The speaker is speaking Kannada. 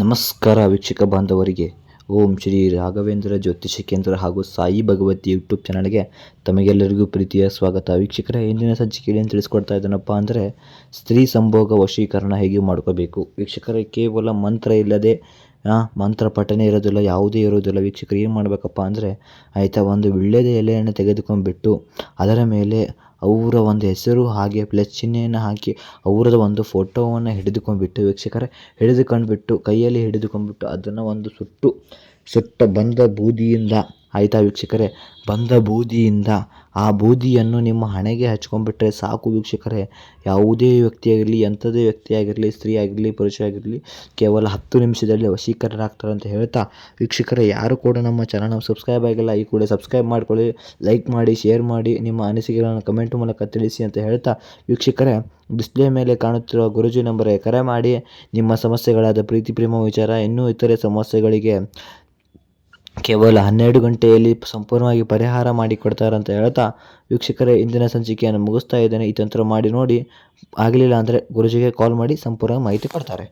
ನಮಸ್ಕಾರ ವೀಕ್ಷಕ ಬಾಂಧವರಿಗೆ. ಓಂ ಶ್ರೀ ರಾಘವೇಂದ್ರ ಜ್ಯೋತಿಷ ಕೇಂದ್ರ ಹಾಗೂ ಸಾಯಿ ಭಗವತಿ ಯೂಟ್ಯೂಬ್ ಚಾನಲ್ಗೆ ತಮಗೆಲ್ಲರಿಗೂ ಪ್ರೀತಿಯ ಸ್ವಾಗತ. ವೀಕ್ಷಕರ, ಇಂದಿನ ಸಂಚಿಕೆಯಲ್ಲಿ ಏನು ತಿಳಿಸ್ಕೊಡ್ತಾ ಇದ್ದಾನಪ್ಪ ಅಂದರೆ, ಸ್ತ್ರೀ ಸಂಭೋಗ ವಶೀಕರಣ ಹೇಗೆ ಮಾಡ್ಕೋಬೇಕು? ವೀಕ್ಷಕರ, ಕೇವಲ ಮಂತ್ರ ಇಲ್ಲದೆ ಮಂತ್ರ ಪಠನೆ ಇರೋದಿಲ್ಲ, ಯಾವುದೇ ಇರೋದಿಲ್ಲ. ವೀಕ್ಷಕರು, ಏನು ಮಾಡಬೇಕಪ್ಪ ಅಂದರೆ, ಆಯಿತಾ, ಒಂದು ವಿಳ್ಯದ ಎಲೆಯನ್ನು ತೆಗೆದುಕೊಂಡ್ಬಿಟ್ಟು ಅದರ ಮೇಲೆ ಅವರ ಒಂದು ಹೆಸರು ಹಾಗೆ ಪ್ಲಸ್ ಚಿಹ್ನೆಯನ್ನು ಹಾಕಿ ಅವರದ ಒಂದು ಫೋಟೋವನ್ನು ಹಿಡಿದುಕೊಂಡ್ಬಿಟ್ಟು, ವೀಕ್ಷಕರೇ, ಹಿಡಿದುಕೊಂಡ್ಬಿಟ್ಟು, ಕೈಯಲ್ಲಿ ಹಿಡಿದುಕೊಂಡ್ಬಿಟ್ಟು ಅದನ್ನು ಒಂದು ಸುಟ್ಟು, ಸುಟ್ಟ ಬಂದ ಬೂದಿಯಿಂದ ಆಯಿತಾ ವೀಕ್ಷಕರೇ? ಬಂದ ಬೂದಿಯಿಂದ ಆ ಬೂದಿಯನ್ನು ನಿಮ್ಮ ಹಣೆಗೆ ಹಚ್ಕೊಂಡ್ಬಿಟ್ರೆ ಸಾಕು ವೀಕ್ಷಕರೇ. ಯಾವುದೇ ವ್ಯಕ್ತಿಯಾಗಿರಲಿ, ಎಂಥದೇ ವ್ಯಕ್ತಿಯಾಗಿರಲಿ ಸ್ತ್ರೀ ಆಗಿರಲಿ ಪುರುಷ ಆಗಿರಲಿ ಕೇವಲ ಹತ್ತು ನಿಮಿಷದಲ್ಲಿ ವಶೀಕರಣರಾಗ್ತಾರೆ ಅಂತ ಹೇಳ್ತಾ ವೀಕ್ಷಕರೇ, ಯಾರು ಕೂಡ ನಮ್ಮ ಚಾನಲ್ನ ಸಬ್ಸ್ಕ್ರೈಬ್ ಆಗಿಲ್ಲ, ಈ ಕೂಡ ಸಬ್ಸ್ಕ್ರೈಬ್ ಮಾಡ್ಕೊಳ್ಳಿ ಲೈಕ್ ಮಾಡಿ ಶೇರ್ ಮಾಡಿ, ನಿಮ್ಮ ಅನಿಸಿಕೆಗಳನ್ನು ಕಮೆಂಟ್ ಮೂಲಕ ತಿಳಿಸಿ ಅಂತ ಹೇಳ್ತಾ ವೀಕ್ಷಕರೇ ಡಿಸ್ಪ್ಲೇ ಮೇಲೆ ಕಾಣುತ್ತಿರುವ ಗುರುಜಿ ನಂಬರ್ಗೆ ಕರೆ ಮಾಡಿ, ನಿಮ್ಮ ಸಮಸ್ಯೆಗಳಾದ ಪ್ರೀತಿ, ಪ್ರೇಮ, ವಿಚಾರ, ಇನ್ನೂ ಇತರೆ ಸಮಸ್ಯೆಗಳಿಗೆ ಕೇವಲ ಹನ್ನೆರಡು ಗಂಟೆಯಲ್ಲಿ ಸಂಪೂರ್ಣವಾಗಿ ಪರಿಹಾರ ಮಾಡಿಕೊಡ್ತಾರೆ ಅಂತ ಹೇಳ್ತಾ ವೀಕ್ಷಕರೇ ಇಂದಿನ ಸಂಚಿಕೆಯನ್ನು ಮುಗಿಸ್ತಾ ಇದ್ದೇನೆ. ಈ ತಂತ್ರ ಮಾಡಿ ನೋಡಿ. ಆಗಲಿಲ್ಲ ಅಂದರೆ ಗುರುಜಿಗೆ ಕಾಲ್ ಮಾಡಿ ಸಂಪೂರ್ಣ ಮಾಹಿತಿ ಕೊಡ್ತಾರೆ.